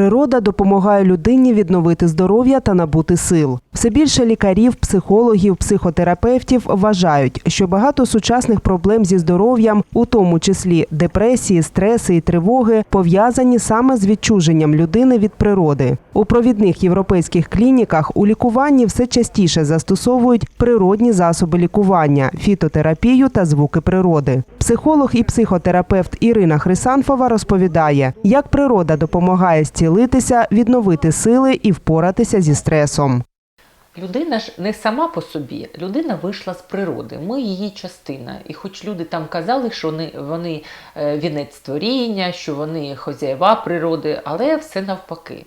Природа допомагає людині відновити здоров'я та набути сил. Все більше лікарів, психологів, психотерапевтів вважають, що багато сучасних проблем зі здоров'ям, у тому числі депресії, стреси і тривоги, пов'язані саме з відчуженням людини від природи. У провідних європейських клініках у лікуванні все частіше застосовують природні засоби лікування, фітотерапію та звуки природи. Психолог і психотерапевт Ірина Хрисанфова розповідає, як природа допомагає зцілитися, відновити сили і впоратися зі стресом. Людина ж не сама по собі, людина вийшла з природи. Ми її частина. І хоч люди там казали, що вони, вони е, вінець створіння, що вони хозяєва природи, але все навпаки.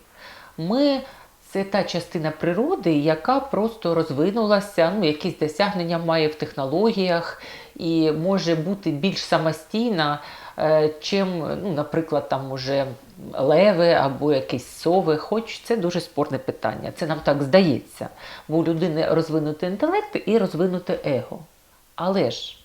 Ми це та частина природи, яка просто розвинулася, ну, якісь досягнення має в технологіях і може бути більш самостійна, чим, ну, наприклад, там уже леви або якісь сови. Хоч це дуже спорне питання. Це нам так здається. Бо у людини розвинутий інтелект і розвинуте его. Але ж,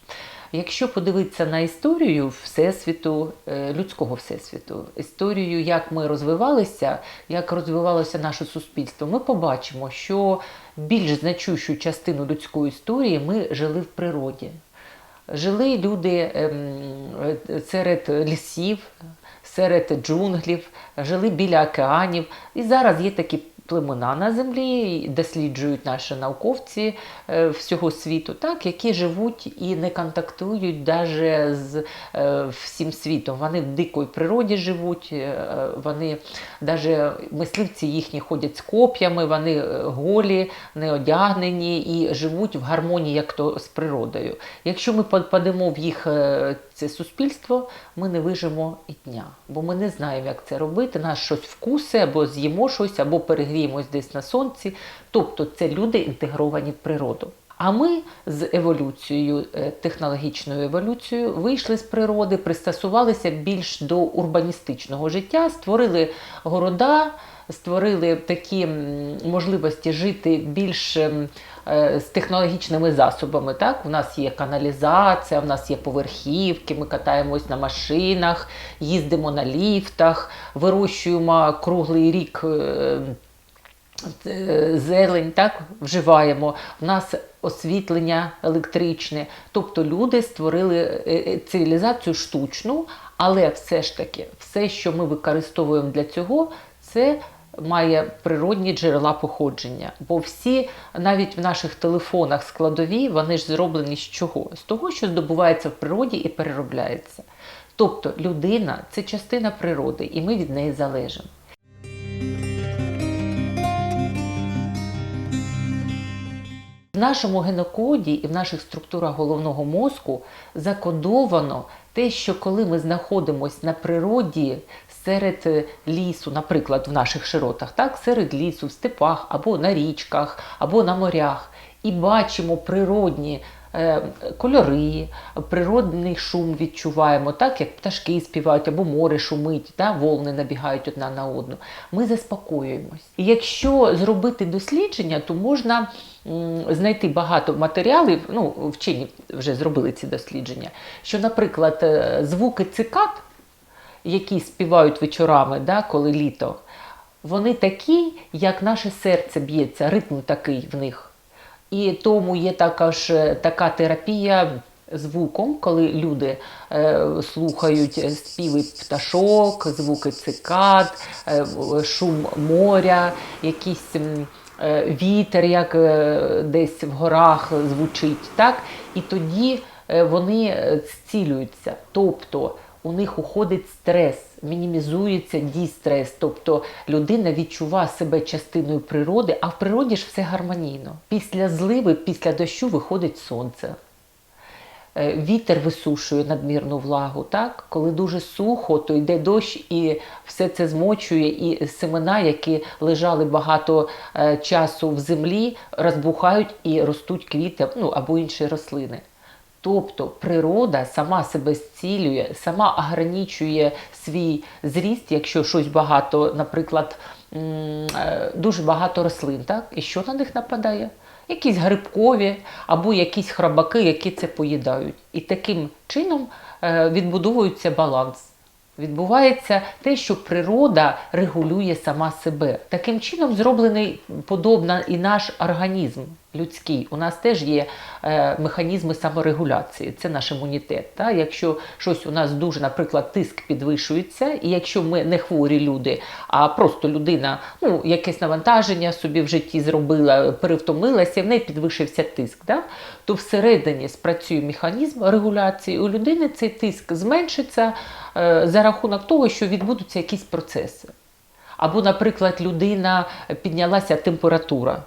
якщо подивитися на історію Всесвіту, е, людського всесвіту, історію, як ми розвивалися, як розвивалося наше суспільство, ми побачимо, що більш значущу частину людської історії ми жили в природі. Жили люди ем, серед лісів, серед джунглів, жили біля океанів. І зараз є такі племена на землі, досліджують наші науковці е, всього світу, так, які живуть і не контактують навіть з е, всім світом. Вони в дикій природі живуть, е, вони навіть мисливці їхні ходять з коп'ями, вони голі, не одягнені і живуть в гармонії як то з природою. Якщо ми попадемо в їх це суспільство, ми не вижимо і дня, бо ми не знаємо, як це робити. Нас щось вкусе, або з'їмо щось, або перегріємось десь на сонці. Тобто це люди інтегровані в природу. А ми з еволюцією, е, технологічною еволюцією, вийшли з природи, пристосувалися більш до урбаністичного життя, створили города, створили такі можливості жити більш ем, з технологічними засобами. Так? У нас є каналізація, у нас є поверхівки, ми катаємось на машинах, їздимо на ліфтах, вирощуємо круглий рік. е, е, Зелень так вживаємо. У нас освітлення електричне. Тобто люди створили е, е, цивілізацію штучну, але все ж таки, все, що ми використовуємо для цього, це має природні джерела походження. Бо всі, навіть в наших телефонах складові, вони ж зроблені з чого? З того, що здобувається в природі і переробляється. Тобто людина це частина природи, і ми від неї залежимо. В нашому генокоді і в наших структурах головного мозку закодовано те, що коли ми знаходимося на природі серед е, лісу, наприклад, в наших широтах, так, серед лісу, в степах або на річках, або на морях, і бачимо природні е, кольори, природний шум відчуваємо, так як пташки співають або море шумить, та, волни набігають одна на одну. Ми заспокоюємось. І якщо зробити дослідження, то можна знайти багато матеріалів. Ну, вчені вже зробили ці дослідження. Що, наприклад, е, звуки цикад, які співають вечорами, да, коли літо, вони такі, як наше серце б'ється, ритм такий в них. І тому є також е, така терапія звуком, коли люди е, слухають співи пташок, звуки цикад, е, шум моря, якийсь е, вітер, як е, десь в горах звучить. Так? І тоді вони зцілюються. Тобто у них уходить стрес, мінімізується дістрес, тобто людина відчуває себе частиною природи, а в природі ж все гармонійно. Після зливи, після дощу виходить сонце. Е, Вітер висушує надмірну влагу, так? коли дуже сухо, то йде дощ і все це змочує, і семена, які лежали багато е, часу в землі, розбухають і ростуть квіти ну, або інші рослини. Тобто природа сама себе зцілює, сама ограничує свій зріст, якщо щось багато, наприклад, е, дуже багато рослин, так? і що на них нападає? Якісь грибкові або якісь храбаки, які це поїдають. І таким чином е, відбудовується баланс. Відбувається те, що природа регулює сама себе. Таким чином зроблений подобно і наш організм людський. У нас теж є е, механізми саморегуляції, це наш імунітет. Та? Якщо щось у нас дуже, наприклад, тиск підвищується, і якщо ми не хворі люди, а просто людина ну, якесь навантаження собі в житті зробила, перевтомилася, і в неї підвищився тиск, да? то всередині спрацює механізм регуляції. У людини цей тиск зменшиться е, за рахунок того, що відбудуться якісь процеси. Або, наприклад, людина піднялася температура.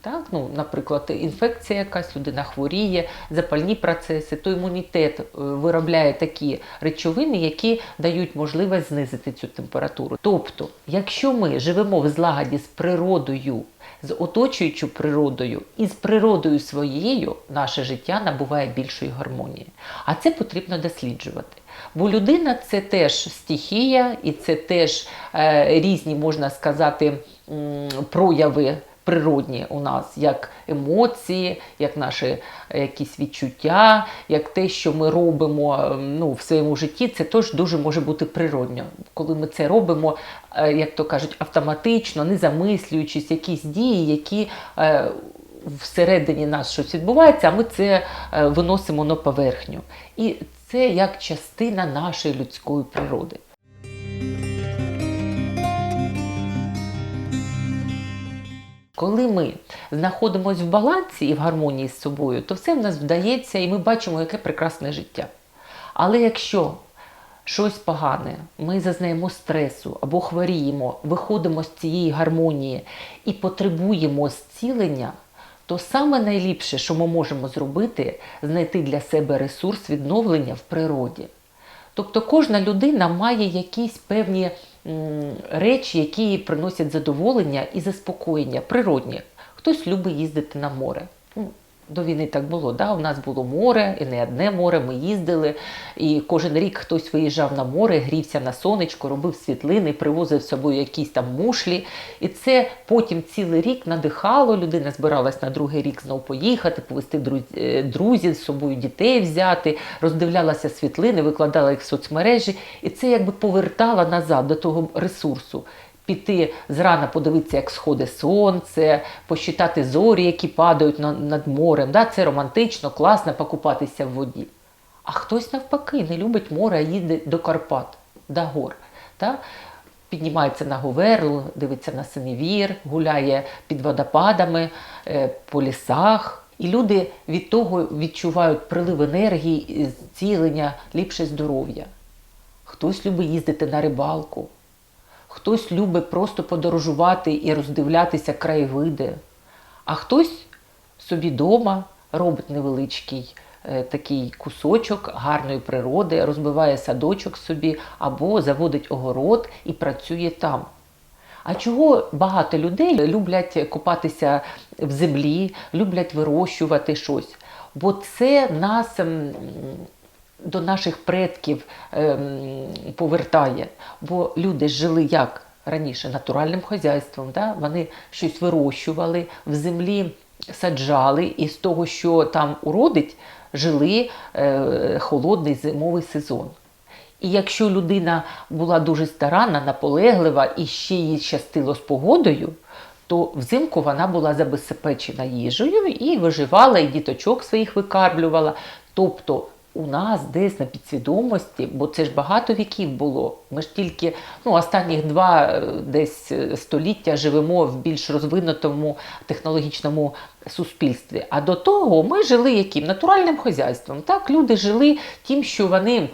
Так, ну, наприклад, інфекція якась, людина хворіє, запальні процеси, то імунітет е, виробляє такі речовини, які дають можливість знизити цю температуру. Тобто, якщо ми живемо в злагоді з природою, з оточуючою природою і з природою своєю, наше життя набуває більшої гармонії. А це потрібно досліджувати. Бо людина це теж стихія, і це теж е, різні, можна сказати, прояви природні у нас, як емоції, як наші е, якісь відчуття, як те, що ми робимо е, ну, в своєму житті, це теж дуже може бути природньо. Коли ми це робимо, е, як то кажуть, автоматично, не замислюючись, якісь дії, які е, всередині нас щось відбувається, а ми це виносимо на поверхню. І це як частина нашої людської природи. Коли ми знаходимося в балансі і в гармонії з собою, то все в нас вдається, і ми бачимо, яке прекрасне життя. Але якщо щось погане, ми зазнаємо стресу або хворіємо, виходимо з цієї гармонії і потребуємо зцілення, то саме найліпше, що ми можемо зробити, знайти для себе ресурс відновлення в природі. Тобто кожна людина має якісь певні речі, які приносять задоволення і заспокоєння, природні. Хтось любить їздити на море. До війни так було. Да? У нас було море, і не одне море, ми їздили. І кожен рік хтось виїжджав на море, грівся на сонечко, робив світлини, привозив з собою якісь там мушлі. І це потім цілий рік надихало. Людина збиралась на другий рік знову поїхати, повести е, друзів з собою, дітей взяти, роздивлялася світлини, викладала їх в соцмережі. І це якби повертала назад до того ресурсу. Піти зрана, подивитися, як сходить сонце, посчитати зорі, які падають на- над морем. Да? Це романтично, класно покупатися в воді. А хтось навпаки не любить море, а їде до Карпат, до гор. Да? Піднімається на Говерлу, дивиться на синевір, гуляє під водопадами, е, по лісах. І люди від того відчувають прилив енергії, зцілення, ліпше здоров'я. Хтось любить їздити на рибалку, хтось любить просто подорожувати і роздивлятися краєвиди, а хтось собі вдома робить невеличкий е, такий кусочок гарної природи, розбиває садочок собі або заводить огород і працює там. А чого багато людей люблять купатися в землі, люблять вирощувати щось? Бо це нас ем, до наших предків ем, повертає. Бо люди жили як раніше натуральним хазяйством. Да? Вони щось вирощували, в землі саджали, і з того, що там уродить, жили е, холодний зимовий сезон. І якщо людина була дуже старанна, наполеглива і ще їй щастило з погодою, то взимку вона була забезпечена їжею і виживала, і діточок своїх викармлювала. Тобто у нас десь на підсвідомості, бо це ж багато віків було. Ми ж тільки ну, останніх два е, десь е, століття живемо в більш розвинутому технологічному суспільстві. А до того ми жили яким? Натуральним хазяйством. Так, люди жили тим, що вони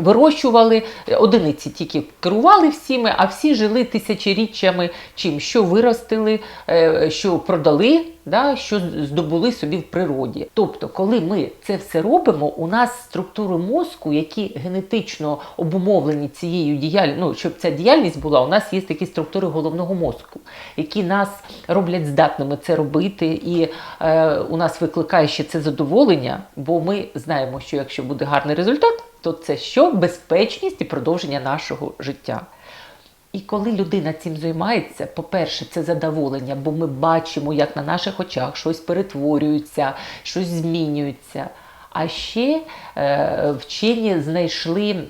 вирощували одиниці, тільки керували всіми, а всі жили тисячоріччями чим, що виростили, е, що продали, да, що здобули собі в природі. Тобто, коли ми це все робимо, у нас структури мозку, які генетично обумовлені цією діяльністю, ну, щоб ця діяльність була, у нас є такі структури головного мозку, які нас роблять здатними це робити, і е, у нас викликає ще це задоволення, бо ми знаємо, що якщо буде гарний результат, то це що? Безпечність і продовження нашого життя. І коли людина цим займається, по-перше, це задоволення, бо ми бачимо, як на наших очах щось перетворюється, щось змінюється. А ще е, вчені знайшли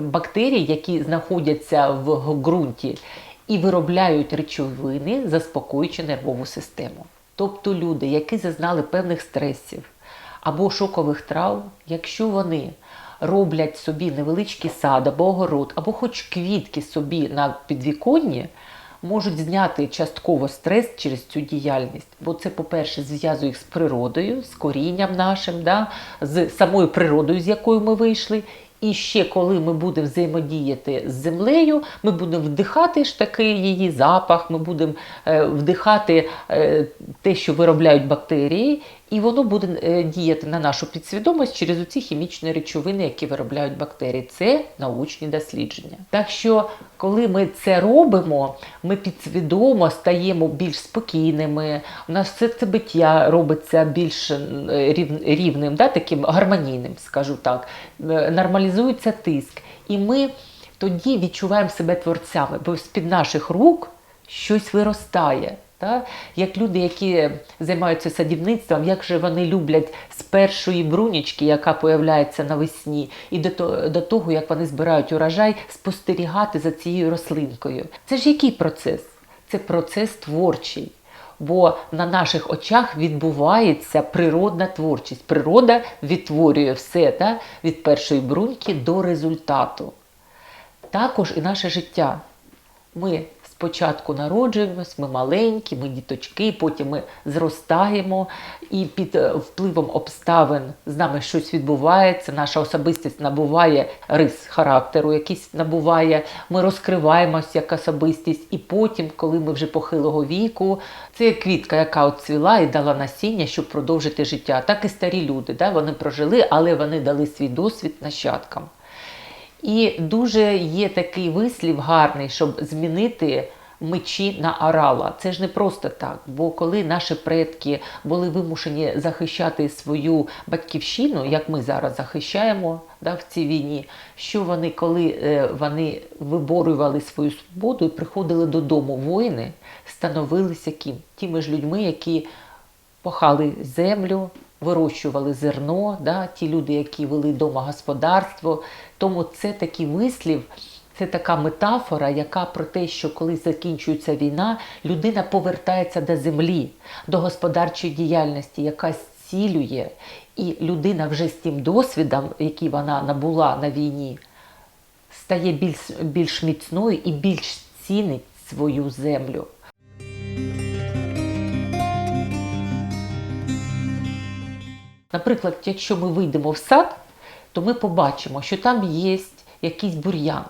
бактерії, які знаходяться в ґрунті і виробляють речовини, заспокоюючи нервову систему. Тобто люди, які зазнали певних стресів або шокових травм, якщо вони роблять собі невеличкий сад або огород, або хоч квітки собі на підвіконні, можуть зняти частково стрес через цю діяльність. Бо це, по-перше, зв'язує їх з природою, з корінням нашим, да, з самою природою, з якою ми вийшли. І ще коли ми будемо взаємодіяти з землею, ми будемо вдихати ж таки її запах, ми будемо е, вдихати е, те, що виробляють бактерії, і воно буде е, діяти на нашу підсвідомість через оці хімічні речовини, які виробляють бактерії. Це научні дослідження. Так що, коли ми це робимо, ми підсвідомо стаємо більш спокійними. У нас серцебиття робиться більш е, рівним, да, таким гармонійним, скажу так. Е, Нормалізується тиск. І ми тоді відчуваємо себе творцями, бо з-під наших рук щось виростає. Та? Як люди, які займаються садівництвом, як же вони люблять з першої брунічки, яка появляється навесні, і до того, як вони збирають урожай, спостерігати за цією рослинкою. Це ж який процес? Це процес творчий. Бо на наших очах відбувається природна творчість. Природа відтворює все та? від першої бруньки до результату. Також і наше життя. Ми спочатку народжуємось, ми маленькі, ми діточки, потім ми зростаємо, і під е, впливом обставин з нами щось відбувається, наша особистість набуває рис характеру, якийсь набуває, ми розкриваємось як особистість, і потім, коли ми вже похилого віку, це квітка, яка оцвіла і дала насіння, щоб продовжити життя. Так і старі люди, да? вони прожили, але вони дали свій досвід нащадкам. І дуже є такий вислів гарний, щоб змінити мечі на орала. Це ж не просто так. Бо коли наші предки були вимушені захищати свою батьківщину, як ми зараз захищаємо да, в цій війні, що вони, коли е, вони виборювали свою свободу і приходили додому воїни, становилися ким? Тими ж людьми, які пахали землю, вирощували зерно, да, ті люди, які вели дома господарство. Тому це такий вислів, це така метафора, яка про те, що коли закінчується війна, людина повертається до землі, до господарчої діяльності, яка зцілює. І людина вже з тим досвідом, який вона набула на війні, стає більш, більш міцною і більш цінить свою землю. Наприклад, якщо ми вийдемо в сад, то ми побачимо, що там є якийсь бур'ян.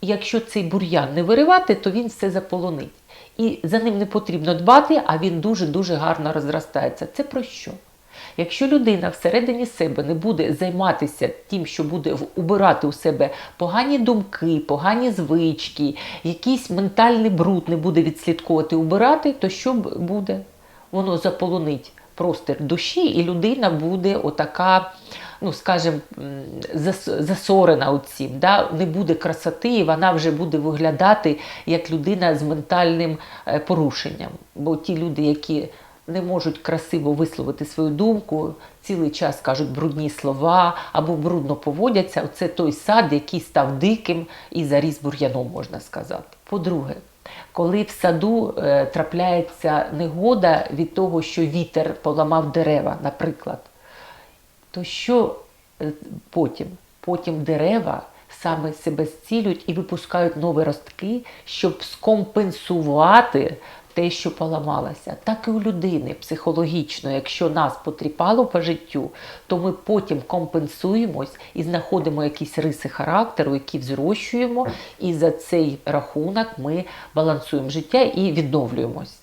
І якщо цей бур'ян не виривати, то він все заполонить. І за ним не потрібно дбати, а він дуже-дуже гарно розростається. Це про що? Якщо людина всередині себе не буде займатися тим, що буде убирати у себе погані думки, погані звички, якийсь ментальний бруд не буде відслідковувати, убирати, то що буде? Воно заполонить простір душі, і людина буде отака, ну скажімо, м, зас- засорена оцім, да? не буде красоти, і вона вже буде виглядати як людина з ментальним е, порушенням. Бо ті люди, які не можуть красиво висловити свою думку, цілий час кажуть брудні слова або брудно поводяться. Це той сад, який став диким і заріс бур'яном, можна сказати. По-друге, коли в саду е, трапляється негода від того, що вітер поламав дерева, наприклад, то що е, потім? Потім дерева саме себе зцілюють і випускають нові ростки, щоб скомпенсувати те, що поламалося. Так і у людини психологічно, якщо нас потріпало по життю, то ми потім компенсуємось і знаходимо якісь риси характеру, які взрощуємо, і за цей рахунок ми балансуємо життя і відновлюємось.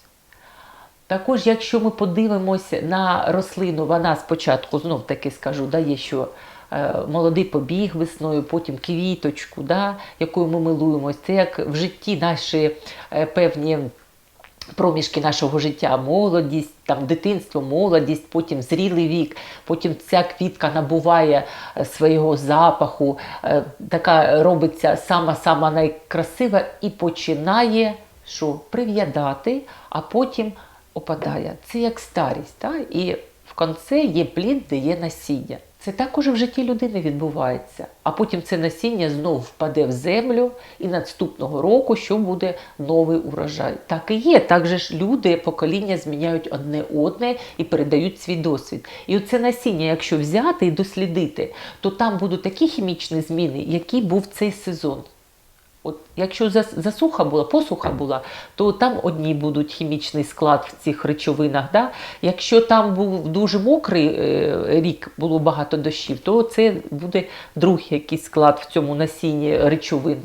Також, якщо ми подивимося на рослину, вона спочатку, знов таки скажу, дає, що е, молодий побіг весною, потім квіточку, да, якою ми милуємося. Це як в житті наші е, певні проміжки нашого життя, молодість, там, дитинство, молодість, потім зрілий вік, потім ця квітка набуває е, свого запаху, така робиться сама-сама найкрасива і починає що, прив'ядати, а потім опадає. Це як старість. Та? І в кінці є плід, де є насіння. Це також в житті людини відбувається. А потім це насіння знов впаде в землю, і наступного року що буде новий урожай. Так і є. Так же ж люди, покоління зміняють одне одне і передають свій досвід. І оце насіння, якщо взяти і дослідити, то там будуть такі хімічні зміни, які був цей сезон. От якщо засуха була, посуха була, то там одні будуть хімічний склад в цих речовинах. Да? Якщо там був дуже мокрий е, рік, було багато дощів, то це буде другий якийсь склад в цьому насінні речовин.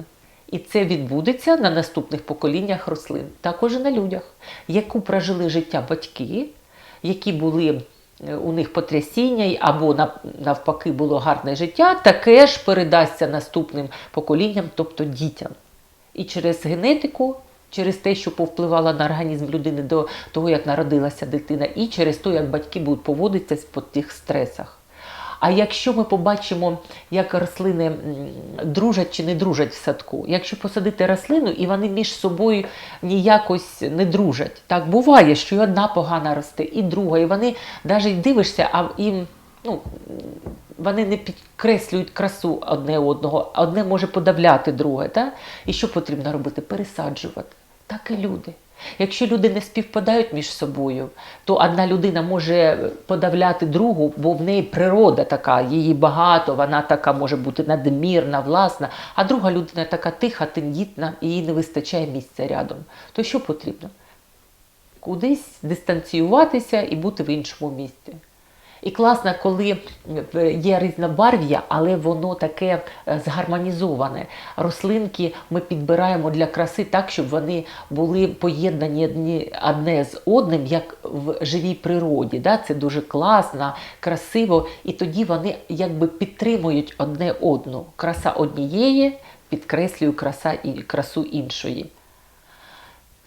І це відбудеться на наступних поколіннях рослин, також і на людях, яку прожили життя батьки, які були у них потрясіння або навпаки було гарне життя, таке ж передасться наступним поколінням, тобто дітям. І через генетику, через те, що повпливало на організм людини до того, як народилася дитина, і через те, як батьки будуть поводитися по тих стресах. А якщо ми побачимо, як рослини дружать чи не дружать в садку, якщо посадити рослину і вони між собою ніякось не дружать, так буває, що і одна погана росте, і друга, і вони навіть дивишся, а їм ну, вони не підкреслюють красу одне одного, одне може подавляти друге. Так? І що потрібно робити? Пересаджувати. Так і люди. Якщо люди не співпадають між собою, то одна людина може подавляти другу, бо в неї природа така, її багато, вона така може бути надмірна, власна, а друга людина така тиха, тендітна, і їй не вистачає місця рядом. То що потрібно? Кудись дистанціюватися і бути в іншому місці. І класно, коли е, є різнобарв'я, але воно таке е, згармонізоване. Рослинки ми підбираємо для краси так, щоб вони були поєднані одне з одним, як в живій природі. Да? Це дуже класно, красиво, і тоді вони якби підтримують одне одну. Краса однієї підкреслює краса і красу іншої.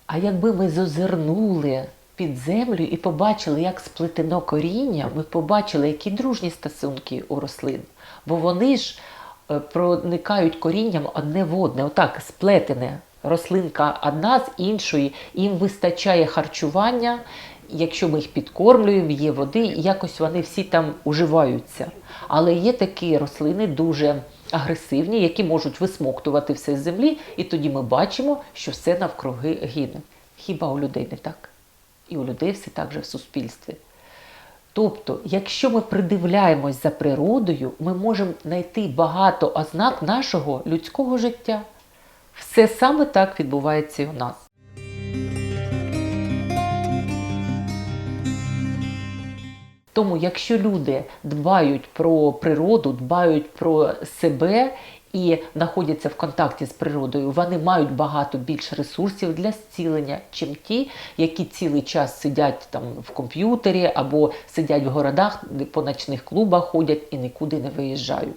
А якби ми зазирнули під землю і побачили, як сплетено коріння, ми побачили, які дружні стосунки у рослин. Бо вони ж е, проникають корінням одне в одне, отак сплетене. Рослинка одна з іншої, їм вистачає харчування. Якщо ми їх підкормлюємо, є води, якось вони всі там уживаються. Але є такі рослини дуже агресивні, які можуть висмоктувати все з землі, і тоді ми бачимо, що все навкруги гине. Хіба у людей не так? І у людей все так же в суспільстві. Тобто, якщо ми придивляємось за природою, ми можемо знайти багато ознак нашого людського життя. Все саме так відбувається і у нас. Тому, якщо люди дбають про природу, дбають про себе і знаходяться в контакті з природою, вони мають багато більше ресурсів для зцілення, чим ті, які цілий час сидять там в комп'ютері або сидять в городах, по ночних клубах ходять і нікуди не виїжджають.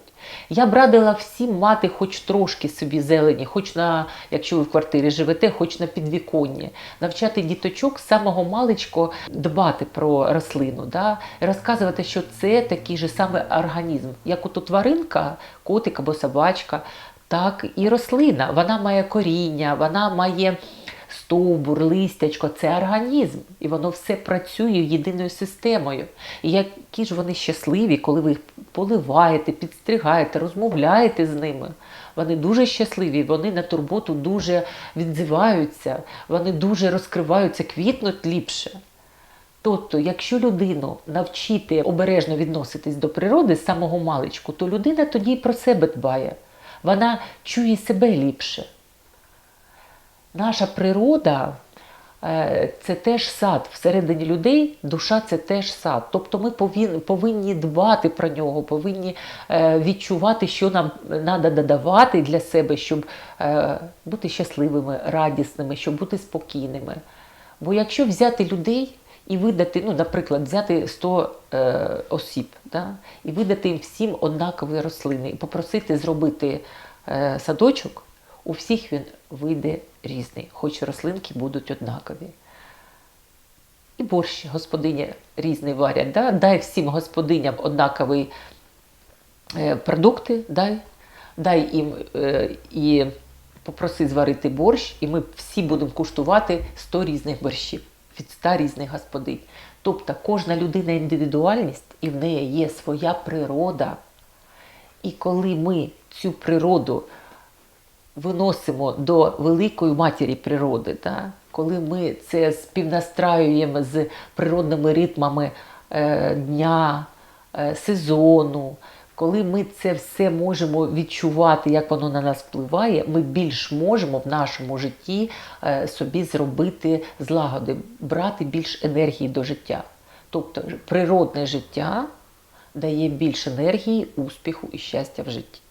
Я б радила всім мати хоч трошки собі зелені, хоч на, якщо ви в квартирі живете, хоч на підвіконні, навчати діточок з самого маличку дбати про рослину, да? розказувати, що це такий же самий організм, як ото тваринка, котик або собачка, так і рослина. Вона має коріння, вона має стовбур, листячко це організм, і воно все працює єдиною системою. І які ж вони щасливі, коли ви їх поливаєте, підстригаєте, розмовляєте з ними. Вони дуже щасливі, вони на турботу дуже відзиваються, вони дуже розкриваються, квітнуть ліпше. Тобто, якщо людину навчити обережно відноситись до природи з самого маличку, то людина тоді про себе дбає. Вона чує себе ліпше. Наша природа е, це теж сад. Всередині людей душа це теж сад. Тобто ми повинні дбати про нього, повинні е, відчувати, що нам треба додавати для себе, щоб е, бути щасливими, радісними, щоб бути спокійними. Бо якщо взяти людей і видати, ну, наприклад, взяти 100 е, осіб да, і видати їм всім однакові рослини, і попросити зробити е, садочок, у всіх він вийде різний, хоч рослинки будуть однакові. І борщ господині різний варять. Да? Дай всім господиням однакові е, продукти, дай, дай їм е, і попроси зварити борщ, і ми всі будемо куштувати 100 різних борщів від 100 різних господинь. Тобто кожна людина індивідуальність і в неї є своя природа. І коли ми цю природу виносимо до великої матері природи, да? коли ми це співнастраюємо з природними ритмами е, дня, е, сезону, коли ми це все можемо відчувати, як воно на нас впливає, ми більш можемо в нашому житті е, собі зробити злагоди, брати більш енергії до життя. Тобто природне життя дає більш енергії, успіху і щастя в житті.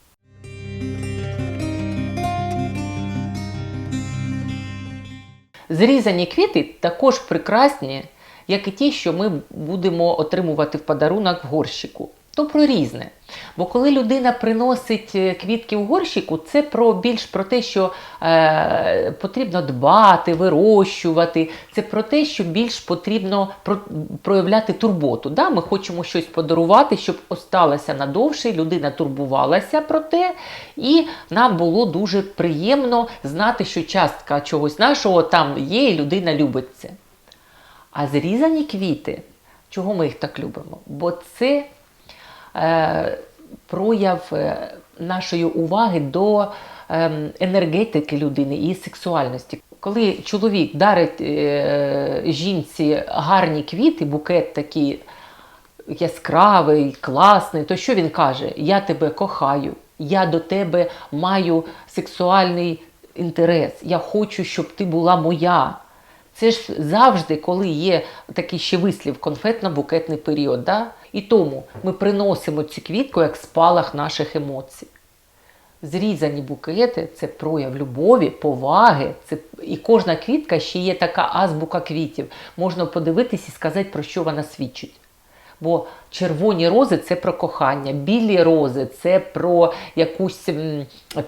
Зрізані квіти також прекрасні, як і ті, що ми будемо отримувати в подарунок в горщику. То про різне. Бо коли людина приносить е, квітки в горщику, це про більш про те, що е, потрібно дбати, вирощувати. Це про те, що більш потрібно про, проявляти турботу. Да? Ми хочемо щось подарувати, щоб осталося надовше, людина турбувалася про те, і нам було дуже приємно знати, що частка чогось нашого там є, і людина любить це. А зрізані квіти, чого ми їх так любимо? Бо це е, прояв е, нашої уваги до е, енергетики людини і сексуальності. Коли чоловік дарить е, жінці гарні квіти, букет такий яскравий, класний, то що він каже? Я тебе кохаю, я до тебе маю сексуальний інтерес, я хочу, щоб ти була моя. Це ж завжди, коли є такий ще вислів, конфетно-букетний період. Да? І тому ми приносимо цю квітку як спалах наших емоцій. Зрізані букети це прояв любові, поваги. Це... І кожна квітка ще є така азбука квітів. Можна подивитись і сказати, про що вона свідчить. Бо червоні рози це про кохання, білі рози це про якусь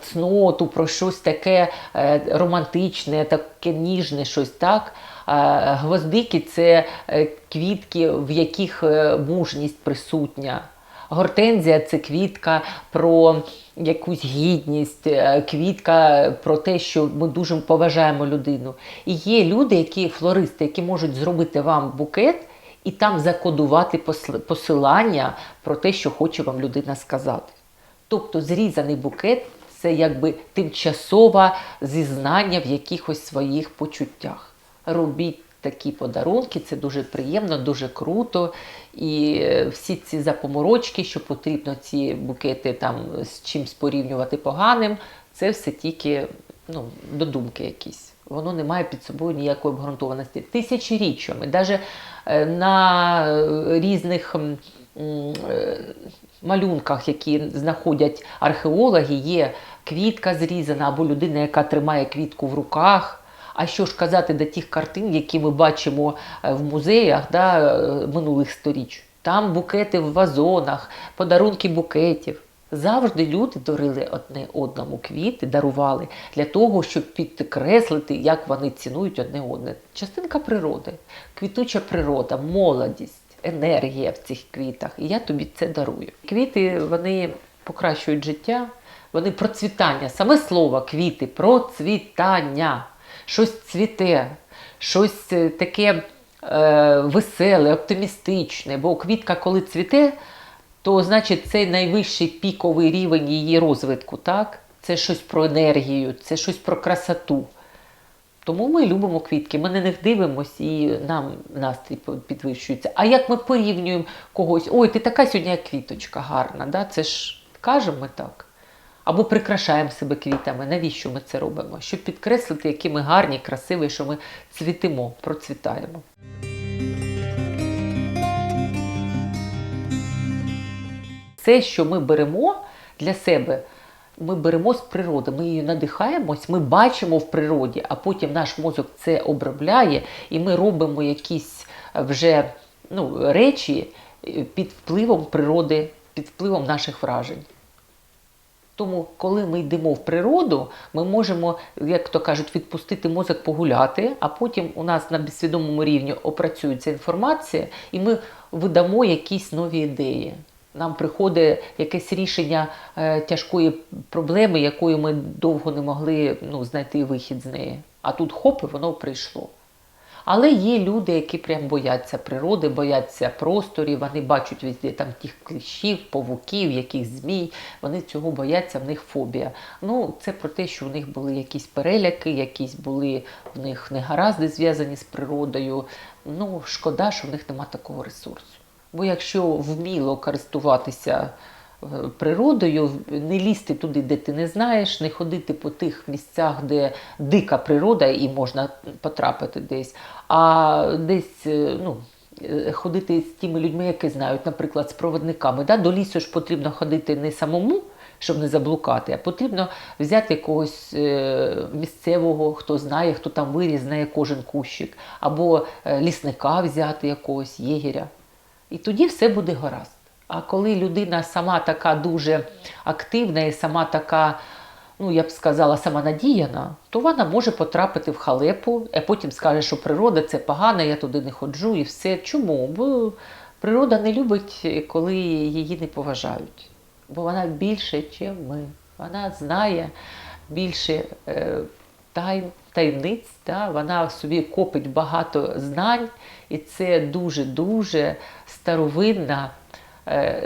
цноту, про щось таке е, романтичне, таке ніжне, щось так. Гвоздики це е, квітки, в яких е, мужність присутня. Гортензія це квітка про якусь гідність, е, квітка про те, що ми дуже поважаємо людину. І є люди, які флористи, які можуть зробити вам букет і там закодувати посилання про те, що хоче вам людина сказати. Тобто зрізаний букет це якби тимчасове зізнання в якихось своїх почуттях. Робіть такі подарунки, це дуже приємно, дуже круто. І е, всі ці запоморочки, що потрібно ці букети там з чимсь порівнювати поганим, це все тільки ну, додумки якісь. Воно не має під собою ніякої обґрунтованості. Тисячоріччями, навіть на е, різних е, малюнках, які знаходять археологи, є квітка зрізана або людина, яка тримає квітку в руках. А що ж казати до тих картин, які ми бачимо е, в музеях да, е, минулих сторіч? Там букети в вазонах, подарунки букетів. Завжди люди дарили одне одному квіти, дарували для того, щоб підкреслити, як вони цінують одне одне. Частинка природи, квітуча природа, молодість, енергія в цих квітах. І я тобі це дарую. Квіти вони покращують життя, вони процвітання. Саме слово квіти процвітання. Щось цвіте, щось е, таке е, веселе, оптимістичне. Бо квітка, коли цвіте, то значить це найвищий піковий рівень її розвитку. так? Це щось про енергію, це щось про красоту. Тому ми любимо квітки, ми на них дивимося і нам настрій підвищується. А як ми порівнюємо когось, ой, ти така сьогодні як квіточка гарна, да? це ж кажемо ми так. Або прикрашаємо себе квітами. Навіщо ми це робимо? Щоб підкреслити, які ми гарні, красиві, що ми цвітимо, процвітаємо. Все, що ми беремо для себе, ми беремо з природи, ми її надихаємось, ми бачимо в природі, а потім наш мозок це обробляє, і ми робимо якісь вже ну, речі е, під впливом природи, під впливом наших вражень. Тому, коли ми йдемо в природу, ми можемо, як то кажуть, відпустити мозок погуляти, а потім у нас на безсвідомому рівні опрацюється інформація, і ми видамо якісь нові ідеї. Нам приходить якесь рішення е, тяжкої проблеми, якою ми довго не могли ну, знайти вихід з неї. А тут хоп, і воно прийшло. Але є люди, які прям бояться природи, бояться просторів, вони бачать везде там тих кліщів, павуків, яких змій. Вони цього бояться, в них фобія. Ну, це про те, що в них були якісь переляки, якісь були в них негаразди зв'язані з природою. Ну, шкода, що в них нема такого ресурсу. Бо якщо вміло користуватися природою, не лізти туди, де ти не знаєш, не ходити по тих місцях, де дика природа і можна потрапити десь, а десь е, ну, е, ходити з тими людьми, які знають, наприклад, з проводниками. Да? До лісу ж потрібно ходити не самому. Щоб не заблукати, а потрібно взяти якогось е, місцевого, хто знає, хто там виріс, знає кожен кущик, або лісника взяти якогось єгеря. І тоді все буде гаразд. А коли людина сама така дуже активна і сама така, ну я б сказала, самонадіяна, то вона може потрапити в халепу, а потім скаже, що природа це погано, я туди не ходжу і все. Чому? Бо природа не любить, коли її не поважають. Бо вона більше, ніж ми. Вона знає більше е, тайн, таємниць, да? вона собі копить багато знань, і це дуже-дуже старовинна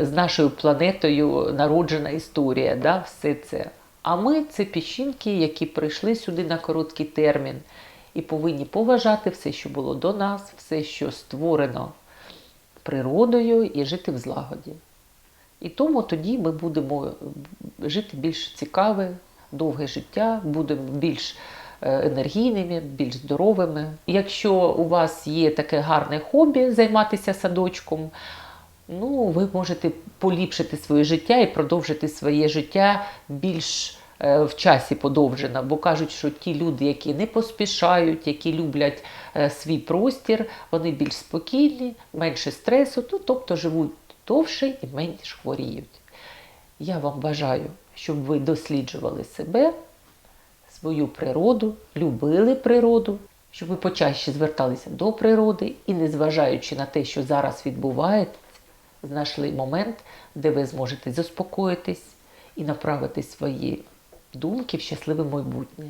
з нашою планетою народжена історія. Да? Все це. А ми це піщинки, які прийшли сюди на короткий термін і повинні поважати все, що було до нас, все, що створено природою, і жити в злагоді. І тому тоді ми будемо жити більш цікаве, довге життя, будемо більш е, енергійними, більш здоровими. Якщо у вас є таке гарне хобі займатися садочком, ну, ви можете поліпшити своє життя і продовжити своє життя більш е, в часі подовжено, бо кажуть, що ті люди, які не поспішають, які люблять е, свій простір, вони більш спокійні, менше стресу, ну, тобто живуть довше і менш хворіють. Я вам бажаю, щоб ви досліджували себе, свою природу, любили природу, щоб ви почаще зверталися до природи і, незважаючи на те, що зараз відбувається, знайшли момент, де ви зможете заспокоїтись і направити свої думки в щасливе майбутнє.